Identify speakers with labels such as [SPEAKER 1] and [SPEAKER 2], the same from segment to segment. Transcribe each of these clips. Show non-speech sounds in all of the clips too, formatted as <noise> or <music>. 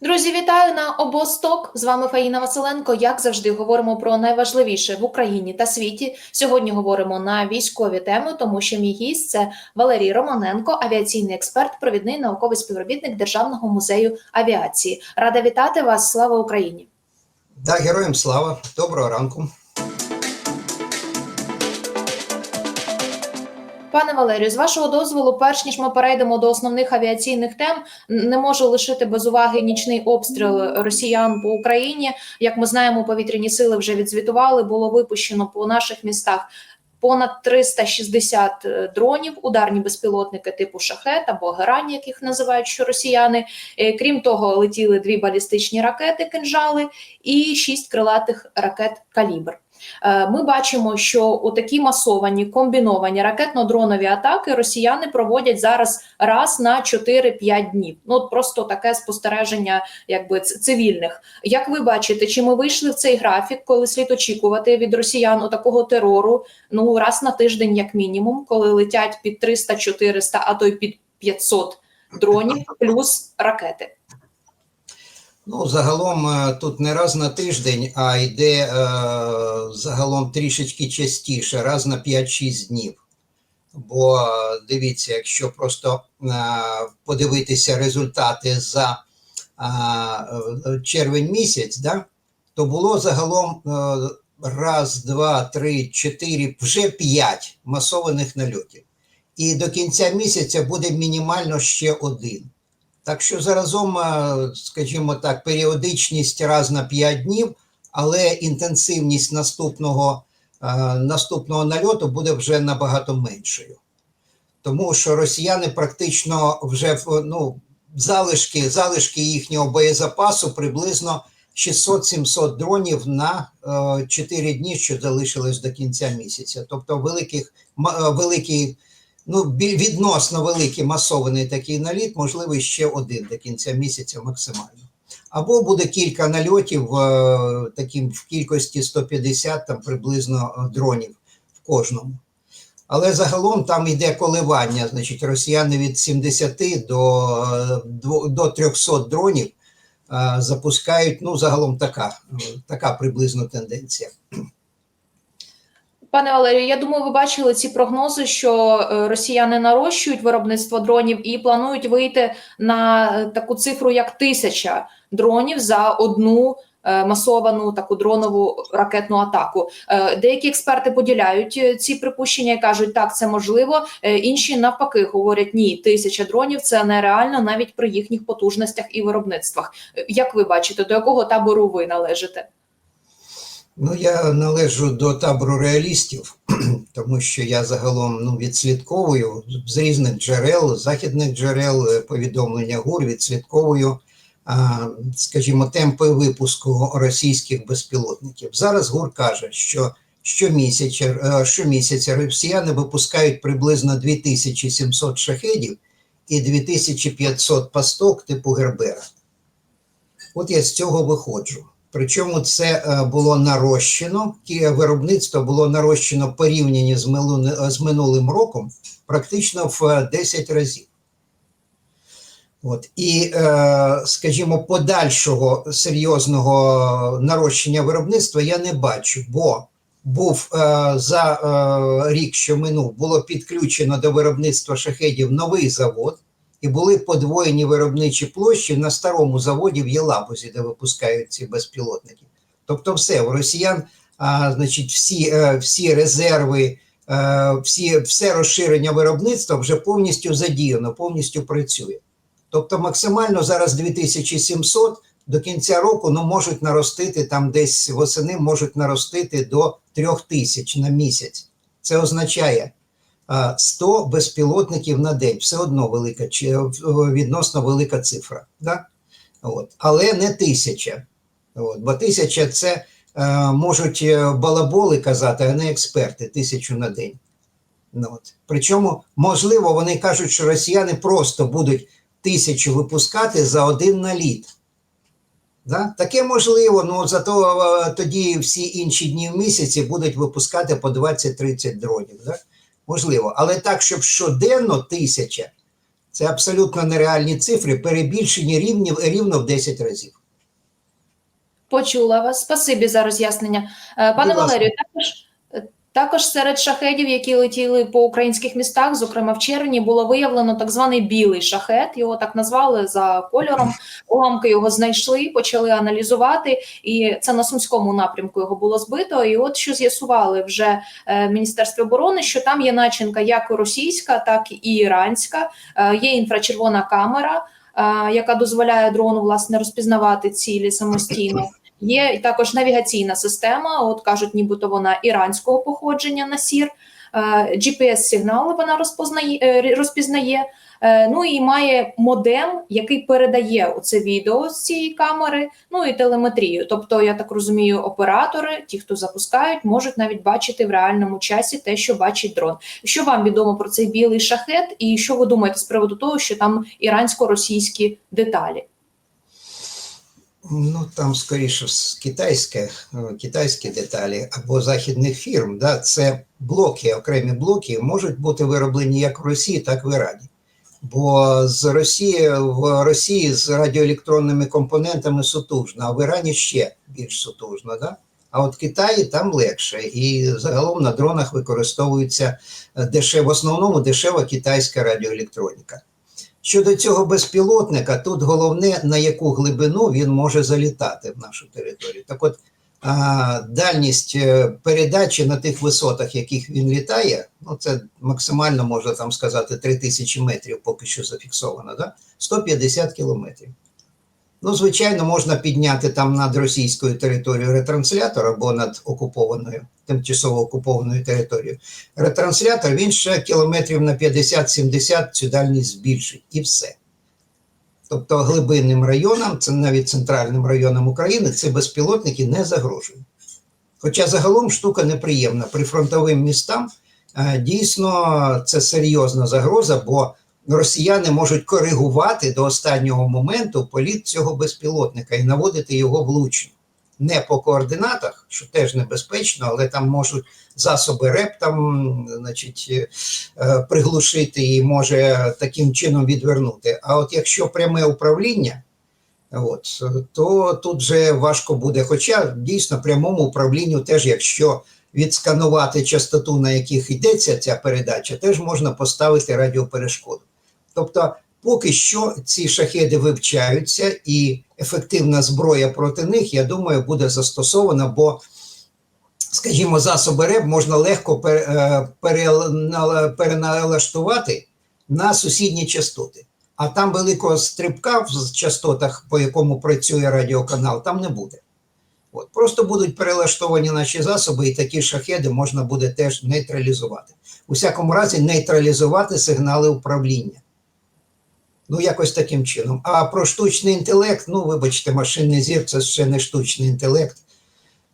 [SPEAKER 1] Друзі, вітаю на обосток. З вами Фаїна Василенко. Як завжди, говоримо про найважливіше в Україні та світі. Сьогодні говоримо на військові теми, тому що мій гість це Валерій Романенко, авіаційний експерт, провідний науковий співробітник Державного музею авіації. Рада вітати вас. Слава Україні!
[SPEAKER 2] Да, героям слава, доброго ранку.
[SPEAKER 1] Пане Валерію, з вашого дозволу, перш ніж ми перейдемо до основних авіаційних тем, не можу лишити без уваги нічний обстріл росіян по Україні. Як ми знаємо, повітряні сили вже відзвітували. Було випущено по наших містах понад 360 дронів, ударні безпілотники типу шахет або герань, яких називають що росіяни. Е, Крім того, летіли дві балістичні ракети кинжали і шість крилатих ракет калібр. Е, Ми бачимо, що у такі масовані комбіновані ракетно-дронові атаки росіяни проводять зараз раз на 4-5 днів. Ну от просто таке спостереження, якби цивільних. Як ви бачите, чи ми вийшли в цей графік, коли слід очікувати від росіян у такого терору? Ну раз на тиждень, як мінімум, коли летять під 300-400, а то й під 500 дронів, плюс ракети.
[SPEAKER 2] Ну, загалом е, тут не раз на тиждень, а йде е, загалом трішечки частіше, раз на 5-6 днів. Бо е, дивіться, якщо просто подивитися результати за червень місяць, да, то було загалом раз, два, три, чотири, вже п'ять масованих нальотів. І до кінця місяця буде мінімально ще один. Так що заразом, е, скажімо так, періодичність раз на 5 днів, але інтенсивність наступного, е, наступного нальоту буде вже набагато меншою. Тому що росіяни практично вже ну, залишки, залишки їхнього боєзапасу приблизно 600-700 дронів на е, 4 дні, що залишилось до кінця місяця. Тобто великих, е, великий ну, відносно великий масований такий наліт, можливо, ще один до кінця місяця максимально. Або буде кілька нальотів е, таким в кількості 150 там приблизно е, дронів в кожному. Але загалом там йде коливання, значить, росіяни від 70 до, е, до 300 дронів запускають. Ну, загалом така, така приблизно тенденція.
[SPEAKER 1] Пане Валерію, я думаю, ви бачили ці прогнози, що е, росіяни нарощують виробництво дронів і планують вийти на е, таку цифру, як тисяча дронів за одну е, масовану таку дронову ракетну атаку. Деякі експерти поділяють ці припущення і кажуть, так, це можливо. Інші навпаки говорять, ні, тисяча дронів це нереально навіть при їхніх потужностях і виробництвах. Як ви бачите, до якого табору ви належите?
[SPEAKER 2] Ну, я належу до табору реалістів, <clears throat> тому що я загалом ну, відслідковую з різних джерел, західних джерел, е, повідомлення ГУР, відслідковую, скажімо, темпи випуску російських безпілотників. Зараз ГУР каже, що щомісяця, е, щомісяця росіяни випускають приблизно 2700 шахедів і 2500 пасток типу Гербера. От я з цього виходжу. Причому це е, було нарощено, виробництво було нарощено порівняно з, минулим роком практично в е, 10 разів. От. І, е, скажімо, подальшого серйозного нарощення виробництва я не бачу, бо був е, за е, рік, що минув, було підключено до виробництва шахедів новий завод, і були подвоєні виробничі площі на старому заводі в Єлабузі, де випускають ці безпілотники. Тобто, все у росіян, а, значить, всі, е, всі резерви, е, всі, все розширення виробництва вже повністю задіяно, повністю працює. Тобто, максимально зараз 2700 до кінця року ну, можуть наростити там десь восени, можуть наростити до 3000 на місяць. Це означає а, 100 безпілотників на день. Все одно велика чи е, відносно велика цифра. Да? От. Але не тисяча. От. Бо тисяча це е, можуть е, балаболи казати, а не експерти, тисячу на день. Ну, от. Причому, можливо, вони кажуть, що росіяни просто будуть тисячу випускати за один наліт. Да? Таке можливо, ну зато е, тоді всі інші дні в місяці будуть випускати по 20-30 дронів. Да? Можливо. Але так, щоб щоденно тисяча, Це абсолютно нереальні цифри, перебільшені рівні, рівно в 10 разів.
[SPEAKER 1] Почула вас. Спасибі за роз'яснення. Е, Пане Валерію, також, також серед шахедів, які летіли по українських містах, зокрема в червні, було виявлено так званий білий шахет. Його так назвали за кольором. Уламки його знайшли, почали аналізувати, і це на сумському напрямку його було збито. І от що з'ясували вже е, Міністерство оборони, що там є начинка як російська, так і іранська. Е, Є інфрачервона камера. е, Яка дозволяє дрону власне розпізнавати цілі самостійно, Є також навігаційна система. От кажуть, нібито вона іранського походження на сір. GPS-сигнали вона розпознає е, розпізнає. Е, Ну і має модем, який передає оце відео з цієї камери, ну і телеметрію. Тобто, я так розумію, оператори, ті, хто запускають, можуть навіть бачити в реальному часі те, що бачить дрон. Що вам відомо про цей білий шахет, і що ви думаєте з приводу того, що там ірансько-російські деталі?
[SPEAKER 2] Ну, там скоріше китайське, е, китайські деталі або західних фірм. Да? Це блоки, окремі блоки можуть бути вироблені як в Росії, так і в Ірані. Бо з Росії в Росії з радіоелектронними компонентами сутужно, а в Ірані ще більш сутужно. Да? А от в Китаї там легше, і загалом на дронах використовується е, дешево, в основному дешева китайська радіоелектроніка. Щодо цього безпілотника, тут головне, на яку глибину він може залітати в нашу територію. Так от, дальність е, передачі на тих висотах, яких він літає, ну це максимально можна там сказати 3000 метрів, поки що зафіксовано, да? 150 кілометрів. Ну, звичайно, можна підняти там над російською територією ретранслятор або над окупованою, тимчасово окупованою територією. Ретранслятор він ще кілометрів на 50-70 цю дальність збільшить і все. Тобто глибинним районам, це навіть центральним районам України, ці безпілотники не загрожують. Хоча загалом штука неприємна. Прифронтовим містам е, дійсно це серйозна загроза, бо росіяни можуть коригувати до останнього моменту політ цього безпілотника і наводити його влучно. Не по координатах, що теж небезпечно, але там можуть засоби РЕП там, значить, е, е, приглушити і може таким чином відвернути. А от якщо пряме управління, от, то тут вже важко буде. Хоча дійсно прямому управлінню теж, якщо відсканувати частоту, на яких йдеться ця передача, теж можна поставити радіоперешкоду. Тобто, поки що ці шахеди вивчаються, і ефективна зброя проти них, я думаю, буде застосована, бо, скажімо, засоби РЕБ можна легко е, перенала- переналаштувати на сусідні частоти. А там великого стрибка в частотах, по якому працює радіоканал, там не буде. От. Просто будуть перелаштовані наші засоби, і такі шахеди можна буде теж нейтралізувати. У всякому разі, нейтралізувати сигнали управління. Ну, якось таким чином. А про штучний інтелект, ну, вибачте, машинний зір це ще не штучний інтелект.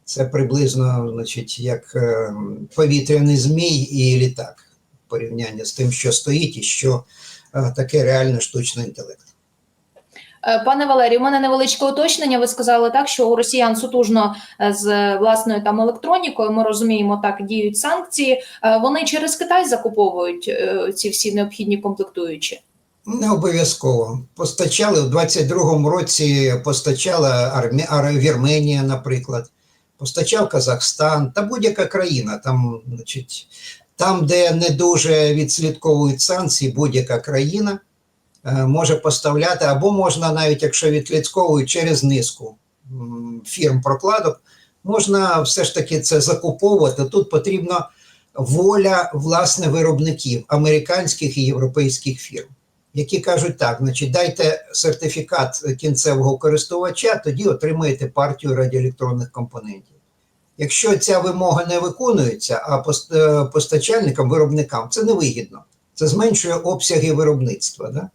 [SPEAKER 2] Це приблизно, значить, як е, повітряний змій і літак. Порівняння з тим, що стоїть, і що е, таке реально штучний інтелект.
[SPEAKER 1] Е, Пане Валерію, у мене невеличке уточнення. Ви сказали так, що у росіян сутужно з власною там електронікою. Ми розуміємо, так діють санкції. Вони через Китай закуповують ці всі необхідні комплектуючі.
[SPEAKER 2] Не обов'язково. Постачали в 22-му році постачала Армі... Ар- Вірменія, наприклад, постачав Казахстан та будь-яка країна. Там, значить, там, де не дуже відслідковують санкції, будь-яка країна е, може поставляти, або можна, навіть якщо відслідковують через низку фірм прокладок, можна все ж таки це закуповувати. Тут потрібна воля власне виробників американських і європейських фірм які кажуть так: значить, дайте сертифікат кінцевого користувача, тоді отримаєте партію радіоелектронних компонентів. Якщо ця вимога не виконується, а е, постачальникам, виробникам це невигідно. Це зменшує обсяги виробництва. Да?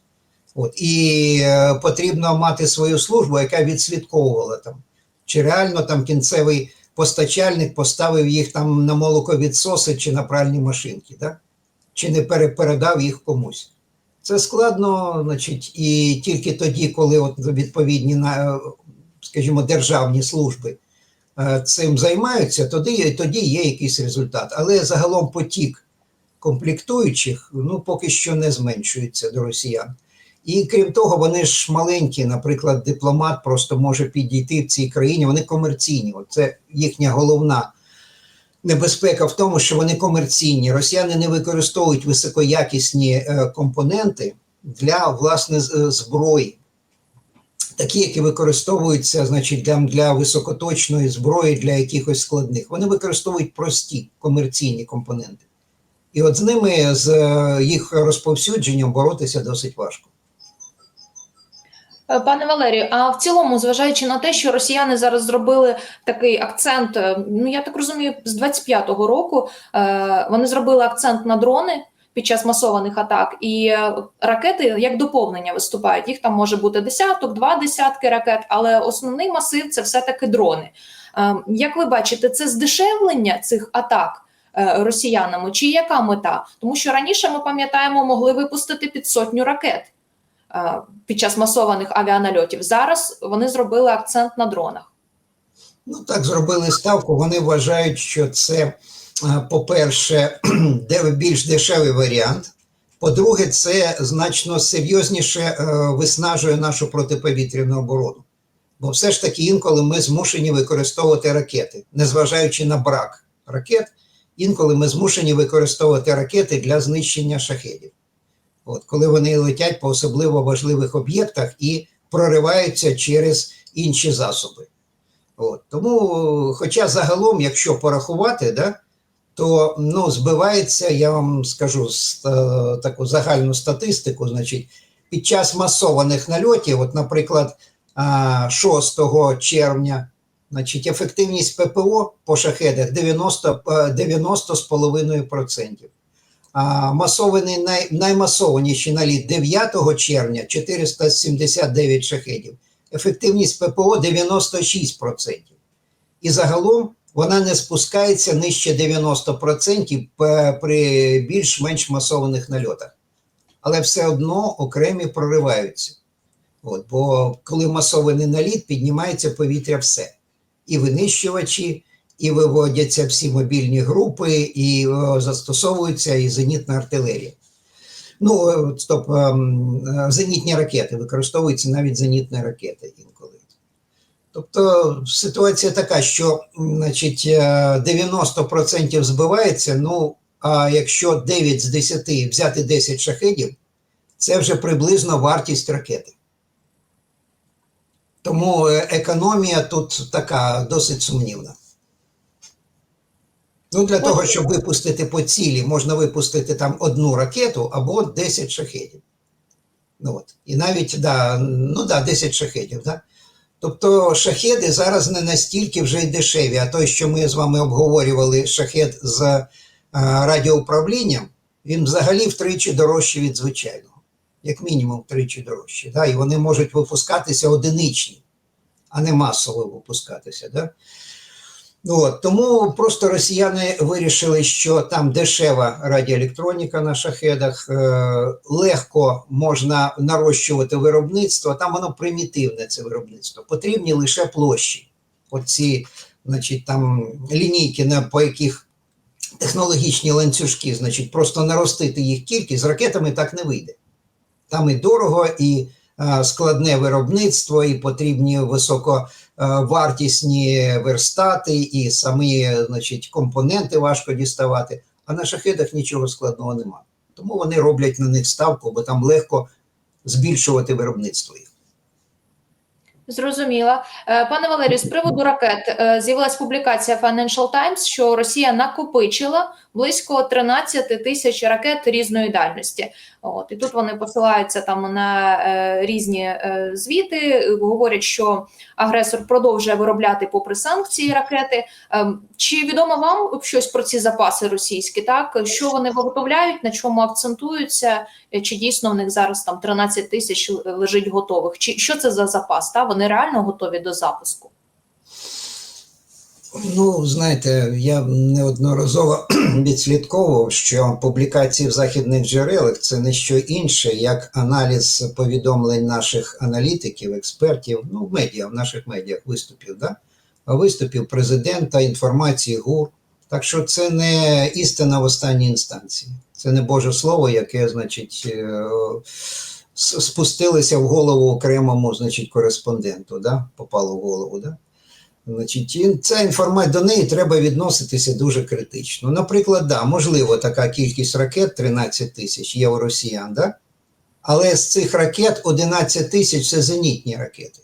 [SPEAKER 2] От, і е, потрібно мати свою службу, яка відслідковувала там, чи реально там кінцевий постачальник поставив їх там на молоковідсоси чи на пральні машинки, да? чи не пере- передав їх комусь. Це складно, значить, і тільки тоді, коли от відповідні на, скажімо, державні служби е, цим займаються, тоді, тоді є якийсь результат. Але загалом потік комплектуючих ну, поки що не зменшується до росіян. І крім того, вони ж маленькі, наприклад, дипломат просто може підійти в цій країні. Вони комерційні. Це їхня головна небезпека в тому, що вони комерційні. Росіяни не використовують високоякісні е, компоненти для власне е, зброї. Такі, які використовуються, значить, для, для високоточної зброї, для якихось складних. Вони використовують прості комерційні компоненти. І от з ними, з е, їх розповсюдженням боротися досить важко.
[SPEAKER 1] Е, Пане Валерію, а в цілому, зважаючи на те, що росіяни зараз зробили такий акцент, е, ну я так розумію, з 25-го року е, вони зробили акцент на дрони під час масованих атак, і ракети як доповнення виступають. Їх там може бути десяток, два десятки ракет, але основний масив це все-таки дрони. Як ви бачите, це здешевлення цих атак росіянами, чи яка мета? Тому що раніше ми пам'ятаємо, могли випустити під сотню ракет під час масованих авіанальотів. Зараз вони зробили акцент на дронах.
[SPEAKER 2] Ну так зробили ставку. Вони вважають, що це, е, по-перше, <clears throat> більш дешевий варіант. По-друге, це значно серйозніше е, виснажує нашу протиповітряну оборону. Бо все ж таки інколи ми змушені використовувати ракети, незважаючи на брак ракет, інколи ми змушені використовувати ракети для знищення шахедів. От, коли вони летять по особливо важливих об'єктах і прориваються через інші засоби. От. Тому, хоча загалом, якщо порахувати, да, то ну, збивається, я вам скажу ст- таку загальну статистику, значить, під час масованих нальотів, от, наприклад, 6 червня, значить, ефективність ППО по шахедах 90, е, 90,5%. А масований най, наймасованіший наліт 9 червня 479 шахедів. Ефективність ППО 96%. І загалом вона не спускається нижче 90% при більш-менш масованих нальотах. Але все одно окремі прориваються. От, бо коли масований наліт, піднімається повітря все. І винищувачі, і виводяться всі мобільні групи, і застосовується і зенітна артилерія. Ну, е, стоп, ем, е, зенітні ракети, використовуються навіть зенітні ракети інколи. Тобто ситуація така, що значить, е, 90% збивається, ну, а якщо 9 з 10 взяти 10 шахедів, це вже приблизно вартість ракети. Тому е, економія тут така досить сумнівна. Ну, для того, щоб випустити по цілі, можна випустити там одну ракету або 10 шахедів. Ну, от. І навіть, да, ну да, 10 шахедів. Да? Тобто шахеди зараз не настільки вже й дешеві, а той, що ми з вами обговорювали, шахет з е, радіоуправлінням, він взагалі втричі дорожчий від звичайного. Як мінімум втричі дорожчі. Да? І вони можуть випускатися одиничні, а не масово випускатися. Да? От, тому просто росіяни вирішили, що там дешева радіоелектроніка на шахедах, е, легко можна нарощувати виробництво, там воно примітивне це виробництво. Потрібні лише площі. Оці, значить, там лінійки, на, по яких технологічні ланцюжки, значить, просто наростити їх кількість з ракетами так не вийде. Там і дорого, і складне виробництво, і потрібні високо е, верстати, і самі значить, компоненти важко діставати. А на шахедах нічого складного немає. Тому вони роблять на них ставку, бо там легко збільшувати виробництво їх.
[SPEAKER 1] Зрозуміла. Е, Пане Валерію, з приводу ракет е, з'явилась публікація Financial Times, що Росія накопичила близько 13 тисяч ракет різної дальності. От і тут вони посилаються там на е, різні е, звіти, говорять, що агресор продовжує виробляти попри санкції ракети. Е, чи відомо вам щось про ці запаси російські? Так що вони виготовляють, на чому акцентуються? Е, Чи дійсно в них зараз там 13 тисяч лежить готових? Чи що це за запас? Та вони реально готові до запуску?
[SPEAKER 2] Ну, знаєте, я неодноразово <clears throat> відслідковував, що публікації в західних джерелах це не що інше, як аналіз повідомлень наших аналітиків, експертів, ну, в медіа, в наших медіах виступів, да? виступів президента, інформації ГУР. Так що це не істина в останній інстанції. Це не Боже Слово, яке, значить, е, с- спустилися в голову окремому, значить, кореспонденту, да? попало в голову. Да? Значить, ця інформація до неї треба відноситися дуже критично. Наприклад, да, можливо, така кількість ракет 13 тисяч є у росіян, да? але з цих ракет 11 тисяч це зенітні ракети.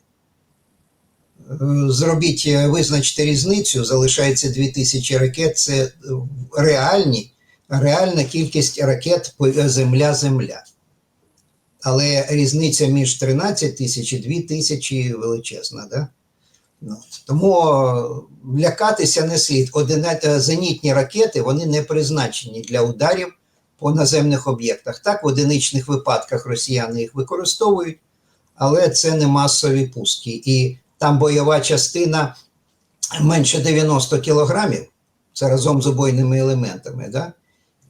[SPEAKER 2] Е, Зробіть, е, визначте різницю, залишається 2 тисячі ракет, це е, реальні, реальна кількість ракет Земля-Земля. Але різниця між 13 тисяч і 2 тисячі величезна. Да? Ну, тому е, лякатися не слід. Зенітні ракети вони не призначені для ударів по наземних об'єктах. Так, в одиничних випадках росіяни їх використовують, але це не масові пуски. І там бойова частина менше 90 кілограмів, це разом з убойними елементами. Да?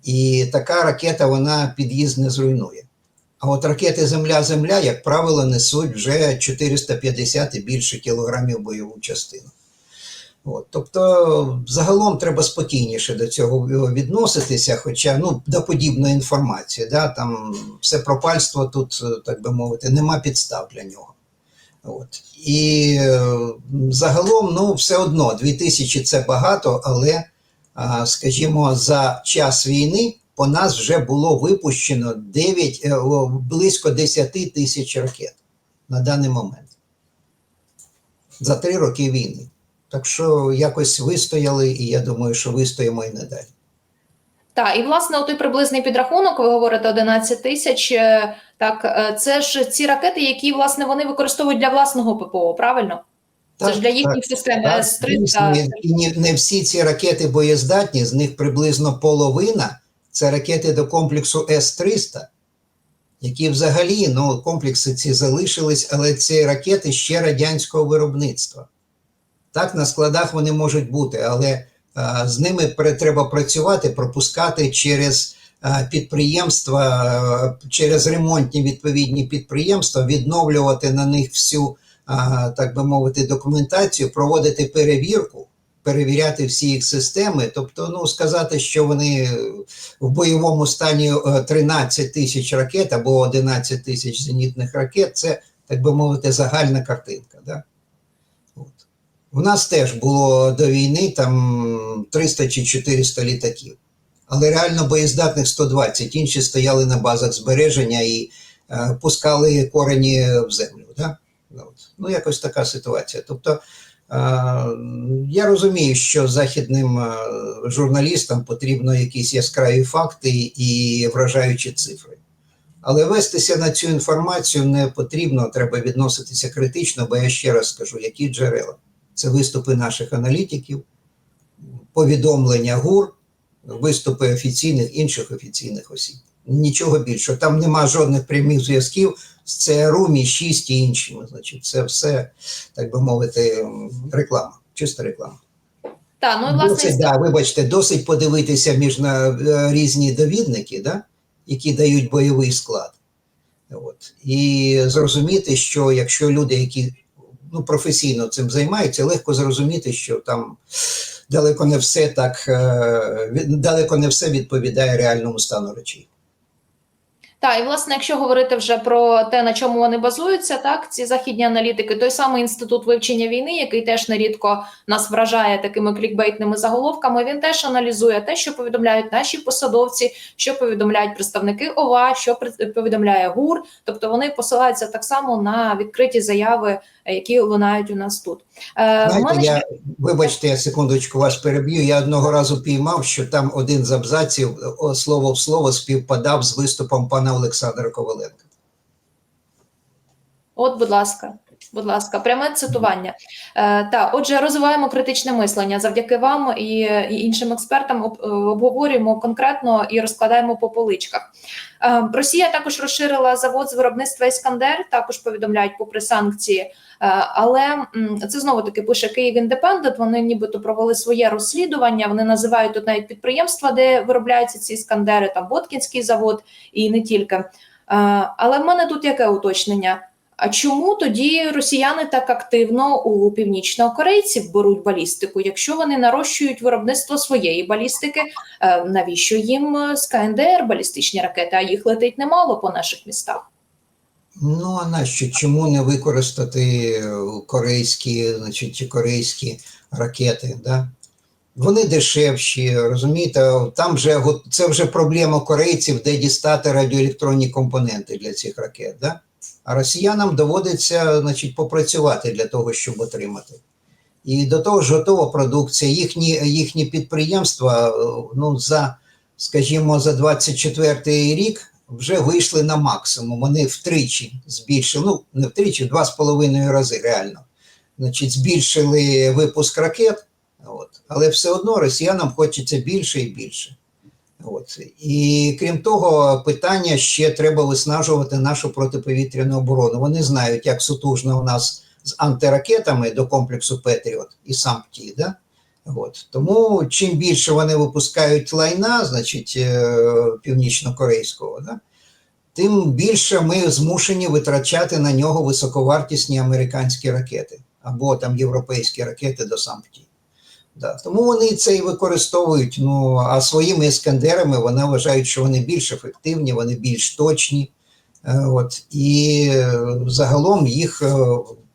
[SPEAKER 2] І така ракета вона під'їзд не зруйнує. А от ракети Земля-Земля, як правило, несуть вже 450 і більше кілограмів бойову частину. От, тобто, загалом треба спокійніше до цього відноситися, хоча ну, до подібної інформації. Да, там все пропальство тут, так би мовити, нема підстав для нього. От. І е, загалом, ну, все одно, 2000 це багато, але, скажімо, за час війни по нас вже було випущено 9, е, близько 10 тисяч ракет на даний момент. За три роки війни. Так що якось вистояли, і я думаю, що вистоїмо і надалі.
[SPEAKER 1] Так, і власне, той приблизний підрахунок, ви говорите 11 тисяч. е, Так, е, це ж ці ракети, які власне вони використовують для власного ППО, правильно? Це ж для їхніх систем С-300.
[SPEAKER 2] дійсно, і- і не всі ці ракети боєздатні, з них приблизно половина це ракети до комплексу С-300, які взагалі ну, комплекси ці залишились, але ці ракети ще радянського виробництва. Так, на складах вони можуть бути, але а, з ними треба працювати, пропускати через а, підприємства, через ремонтні відповідні підприємства, відновлювати на них всю а, так би мовити, документацію, проводити перевірку, перевіряти всі їх системи. Тобто, ну сказати, що вони в бойовому стані е, 13 тисяч ракет або 11 тисяч зенітних ракет, це так би мовити, загальна картинка. Да? От. У нас теж було до війни там 300 чи 400 літаків. Але реально боєздатних 120, інші стояли на базах збереження і е, пускали корені в землю. Да? От. Ну, якось така ситуація. Тобто, е, я розумію, що західним е, журналістам потрібно якісь яскраві факти і вражаючі цифри. Але вестися на цю інформацію не потрібно, треба відноситися критично, бо я ще раз скажу, які джерела. Це виступи наших аналітиків, повідомлення ГУР, виступи офіційних інших офіційних осіб. Нічого більше. Там нема жодних прямих зв'язків з ЦРУ, Мі 6 і іншими. Значить, це все, так би мовити, реклама, чиста реклама.
[SPEAKER 1] Так, ну власне
[SPEAKER 2] Досить, да, вибачте, досить подивитися між на е, різні довідники, да, які дають бойовий склад. От. І зрозуміти, що якщо люди, які ну, професійно цим займаються, легко зрозуміти, що там далеко не все так, е, далеко не все відповідає реальному стану речей.
[SPEAKER 1] Так, і власне, якщо говорити вже про те, на чому вони базуються, так ці західні аналітики, той самий інститут вивчення війни, який теж нерідко нас вражає такими клікбейтними заголовками, він теж аналізує те, що повідомляють наші посадовці, що повідомляють представники ОВА, що повідомляє ГУР. Тобто вони посилаються так само на відкриті заяви, е, які лунають у нас тут. Е,
[SPEAKER 2] Знаєте, я, вибачте, я секундочку вас переб'ю. Я одного разу піймав, що там один з абзаців слово в слово співпадав з виступом пана Олександра Коваленка.
[SPEAKER 1] От, будь ласка, будь ласка, пряме цитування. Е, та, отже, розвиваємо критичне мислення завдяки вам і, і іншим експертам. е, обговорюємо конкретно і розкладаємо по поличках. Е, Росія також розширила завод з виробництва Іскандер. Також повідомляють попри санкції. Е, але це знову таки пише Київ Індепендент. Вони нібито провели своє розслідування. Вони називають тут навіть підприємства, де виробляються ці іскандери, там Боткінський завод і не тільки. Е, але в мене тут яке уточнення? А чому тоді росіяни так активно у північнокорейців беруть балістику? Якщо вони нарощують виробництво своєї балістики, е, навіщо їм е, з КНДР балістичні ракети? А їх летить немало по наших містах.
[SPEAKER 2] Ну, а нащо? Чому не використати е, корейські, значить, корейські ракети? Да? Вони дешевші, розумієте, там вже це вже проблема корейців, де дістати радіоелектронні компоненти для цих ракет. Да? А росіянам доводиться значить, попрацювати для того, щоб отримати. І до того ж готова продукція. Їхні, їхні підприємства ну, за, скажімо, за 24 рік вже вийшли на максимум. Вони втричі збільшили, ну не втричі, в два з половиною рази реально. Значить, збільшили випуск ракет, от, але все одно росіянам хочеться більше і більше. От. І крім того, питання ще треба виснажувати нашу протиповітряну оборону. Вони знають, як сутужно у нас з антиракетами до комплексу Петріот і САМПТІ. Да? От. Тому чим більше вони випускають лайна, значить е, північно-корейського, да? тим більше ми змушені витрачати на нього високовартісні американські ракети або там європейські ракети до САМПТІ. Да. Тому вони це і використовують. Ну а своїми іскандерами вони вважають, що вони більш ефективні, вони більш точні. Е, От, і е, загалом їх е,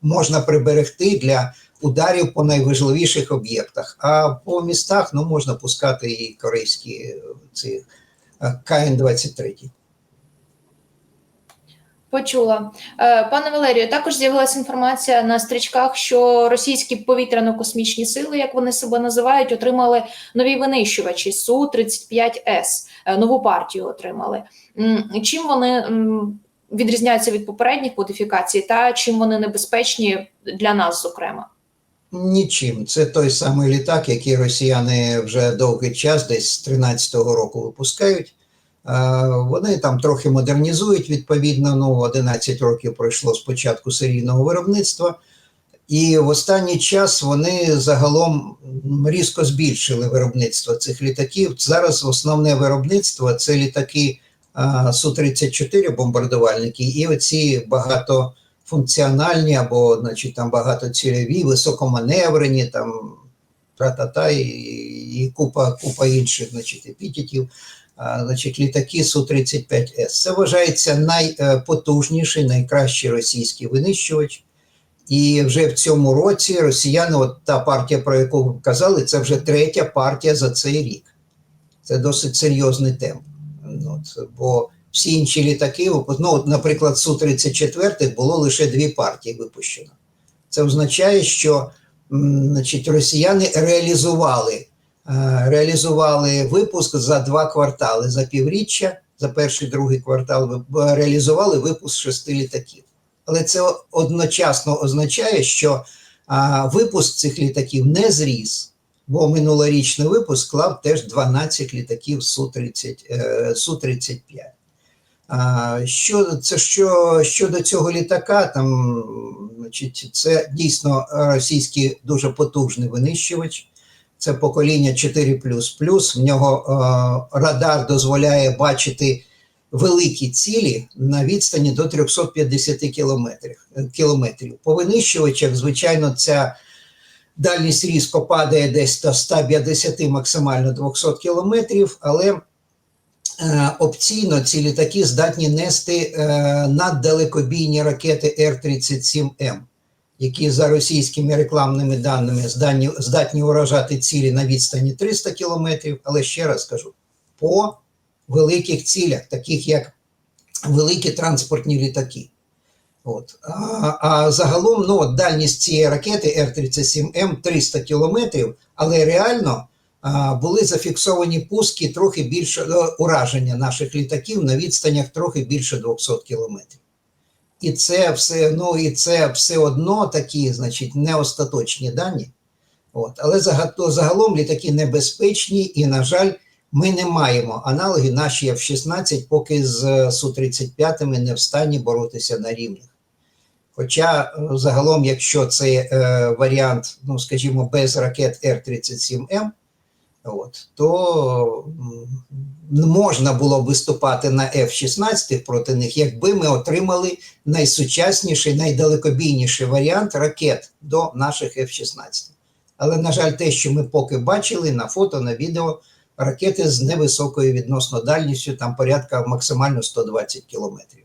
[SPEAKER 2] можна приберегти для ударів по найважливіших об'єктах. А по містах ну, можна пускати і корейські ці е, КН-23.
[SPEAKER 1] Почула. Е, Пане Валерію, також з'явилася інформація на стрічках, що російські повітряно-космічні сили, як вони себе називають, отримали нові винищувачі Су-35С, е, нову партію отримали. Чим вони відрізняються від попередніх модифікацій, та чим вони небезпечні для нас, зокрема?
[SPEAKER 2] Нічим. Це той самий літак, який росіяни вже довгий час, десь з 13-го року випускають. Е, Вони там трохи модернізують, відповідно, ну, 11 років пройшло з початку серійного виробництва. І в останній час вони загалом різко збільшили виробництво цих літаків. Зараз основне виробництво це літаки а, Су-34 бомбардувальники і оці багатофункціональні або значить, там багатоцільові, високоманеврені, там тра-та-та і, і купа, купа інших значить, епітетів. Значить, літаки Су-35С. Це вважається найпотужніший, найкращий російський винищувач. І вже в цьому році росіяни, от та партія, про яку ви казали, це вже третя партія за цей рік. Це досить серйозний темп. Ну, От, бо всі інші літаки, ну, от, наприклад, Су-34 було лише дві партії випущено. Це означає, що значить, росіяни реалізували, реалізували випуск за два квартали, за півріччя, за перший другий квартал реалізували випуск шести літаків. Але це одночасно означає, що а, випуск цих літаків не зріс, бо минулорічний випуск склав теж 12 літаків Су-30, е, Су-35. А, що, це що, щодо цього літака, там, значить, це дійсно російський дуже потужний винищувач. Це покоління 4 В нього е, радар дозволяє бачити великі цілі на відстані до 350 кілометрів. кілометрів. По винищувачах, звичайно, ця дальність різко падає десь до 150, максимально 200 кілометрів, але е, опційно ці літаки здатні нести е, наддалекобійні ракети Р-37М, які за російськими рекламними даними здатні, здатні уражати цілі на відстані 300 кілометрів, але ще раз кажу, по великих цілях, таких як великі транспортні літаки. От. А, а загалом ну, от дальність цієї ракети Р-37М 300 кілометрів, але реально а, були зафіксовані пуски трохи більше е, ураження наших літаків на відстанях трохи більше 200 кілометрів. І це все, ну, і це все одно такі, значить, не остаточні дані. От. Але зага- загалом літаки небезпечні і, на жаль, ми не маємо аналоги наші F-16, поки з Су-35 не в стані боротися на рівнях. Хоча е, загалом, якщо це е, варіант, ну скажімо, без ракет Р-37М, от, то можна було б виступати на F-16 проти них, якби ми отримали найсучасніший, найдалекобійніший варіант ракет до наших F-16. Але, на жаль, те, що ми поки бачили на фото, на відео, ракети з невисокою відносно дальністю, там порядка максимально 120 кілометрів.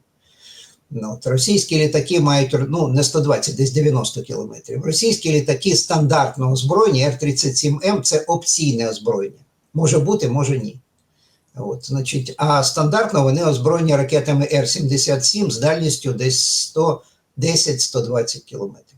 [SPEAKER 2] Ну, от російські літаки мають ну, не 120, десь 90 кілометрів. Російські літаки стандартного озброєння F-37M це опційне озброєння. Може бути, може ні. От, значить, а стандартно вони озброєні ракетами Р-77 з дальністю десь 110-120 кілометрів.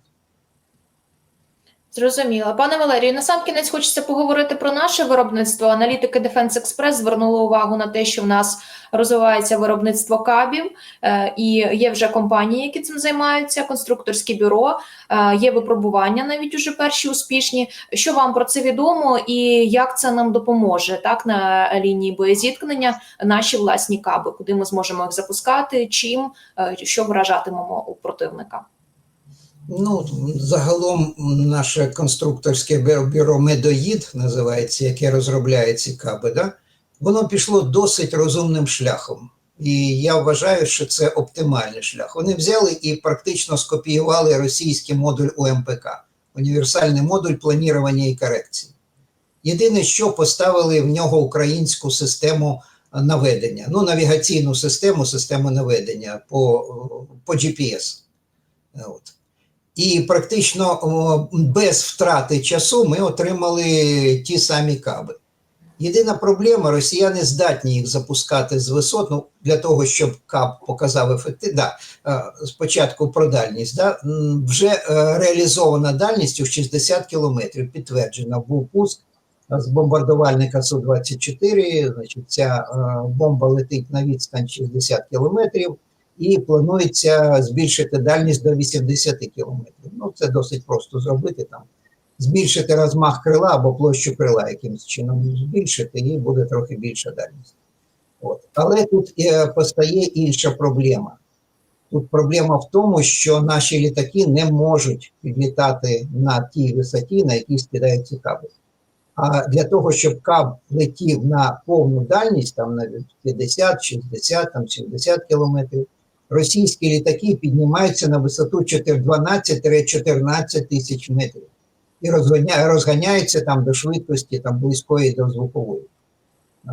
[SPEAKER 1] Зрозуміло. Пане Валерію, на сам кінець хочеться поговорити про наше виробництво. Аналітики Defense Express звернули увагу на те, що в нас розвивається виробництво кабів, е, і є вже компанії, які цим займаються, конструкторські бюро, е, є випробування навіть уже перші успішні. Що вам про це відомо, і як це нам допоможе так на лінії боєзіткнення наші власні каби, куди ми зможемо їх запускати, чим е, що вражатимемо у противника?
[SPEAKER 2] Ну, загалом наше конструкторське бюро, Медоїд називається, яке розробляє ці каби, да? воно пішло досить розумним шляхом. І я вважаю, що це оптимальний шлях. Вони взяли і практично скопіювали російський модуль УМПК, універсальний модуль планування і корекції. Єдине, що поставили в нього українську систему наведення, ну, навігаційну систему, систему наведення по, по GPS. От. І практично без втрати часу ми отримали ті самі каби. Єдина проблема: росіяни здатні їх запускати з висот ну, для того, щоб каб показав ефективність. Да, е, спочатку про дальність. Да, вже е, реалізована дальність у 60 кілометрів. Підтверджено був пуск з бомбардувальника Су-24. Значить, ця е, бомба летить на відстань 60 кілометрів і планується збільшити дальність до 80 кілометрів. Ну, це досить просто зробити там. Збільшити розмах крила або площу крила якимось чином збільшити, і буде трохи більша дальність. От. Але тут е, постає інша проблема. Тут проблема в тому, що наші літаки не можуть підлітати на тій висоті, на якій скидають ці каби. А для того, щоб каб летів на повну дальність, там навіть 50, 60, там 70 кілометрів, російські літаки піднімаються на висоту 12-14 тисяч метрів і розганяються там до швидкості там, близької до звукової.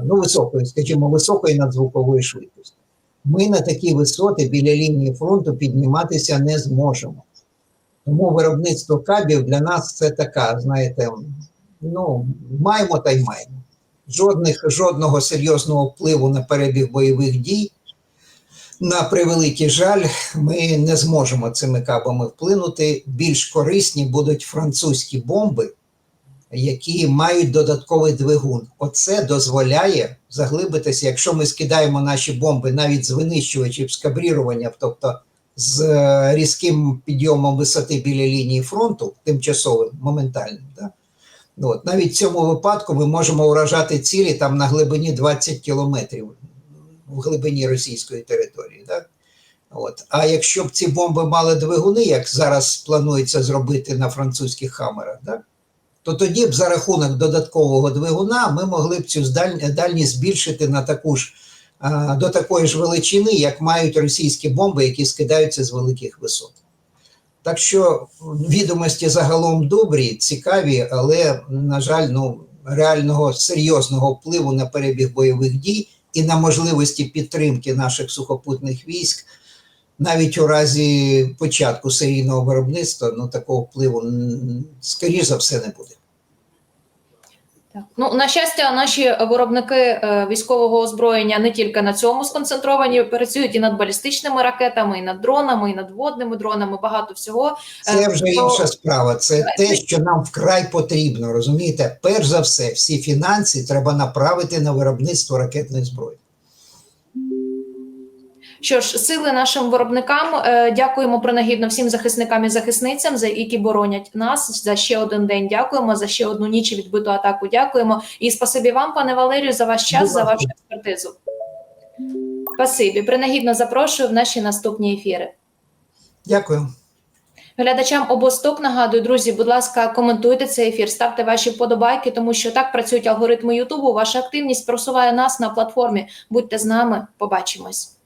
[SPEAKER 2] Ну, високої, скажімо, високої надзвукової швидкості. Ми на такі висоти біля лінії фронту підніматися не зможемо. Тому виробництво кабів для нас це така, знаєте, ну, маємо та й маємо. Жодних, жодного серйозного впливу на перебіг бойових дій. На превеликий жаль, ми не зможемо цими кабами вплинути. Більш корисні будуть французькі бомби, які мають додатковий двигун. Оце дозволяє заглибитися, якщо ми скидаємо наші бомби навіть з винищувачів з кабріруванням, тобто з е, різким підйомом висоти біля лінії фронту, тимчасовим, моментальним. Да? От, навіть в цьому випадку ми можемо уражати цілі там на глибині 20 кілометрів в глибині російської території. Так? От. А якщо б ці бомби мали двигуни, як зараз планується зробити на французьких хамерах, так? то тоді б за рахунок додаткового двигуна ми могли б цю дальність збільшити на таку ж, до такої ж величини, як мають російські бомби, які скидаються з великих висот. Так що відомості загалом добрі, цікаві, але, на жаль, ну, реального серйозного впливу на перебіг бойових дій і на можливості підтримки наших сухопутних військ, навіть у разі початку серійного виробництва, ну такого впливу, скоріш за все, не буде.
[SPEAKER 1] Так. Ну, на щастя, наші виробники е, військового озброєння не тільки на цьому сконцентровані, працюють і над балістичними ракетами, і над дронами, і над водними дронами. Багато всього.
[SPEAKER 2] Це
[SPEAKER 1] Е,
[SPEAKER 2] вже
[SPEAKER 1] то-
[SPEAKER 2] інша справа. Це те, що нам вкрай потрібно. Розумієте, перш за все, всі фінанси треба направити на виробництво ракетної зброї.
[SPEAKER 1] Що ж, сили нашим виробникам. Е, Дякуємо принагідно всім захисникам і захисницям, за які боронять нас. За ще один день дякуємо. За ще одну ніч відбиту атаку. Дякуємо. І спасибі вам, пане Валерію, за ваш час, за вашу експертизу. Спасибі. Принагідно запрошую в наші наступні ефіри.
[SPEAKER 2] Дякую.
[SPEAKER 1] Глядачам обосток нагадую, друзі, будь ласка, коментуйте цей ефір, ставте ваші вподобайки, тому що так працюють алгоритми Ютубу. Ваша активність просуває нас на платформі. Будьте з нами, побачимось.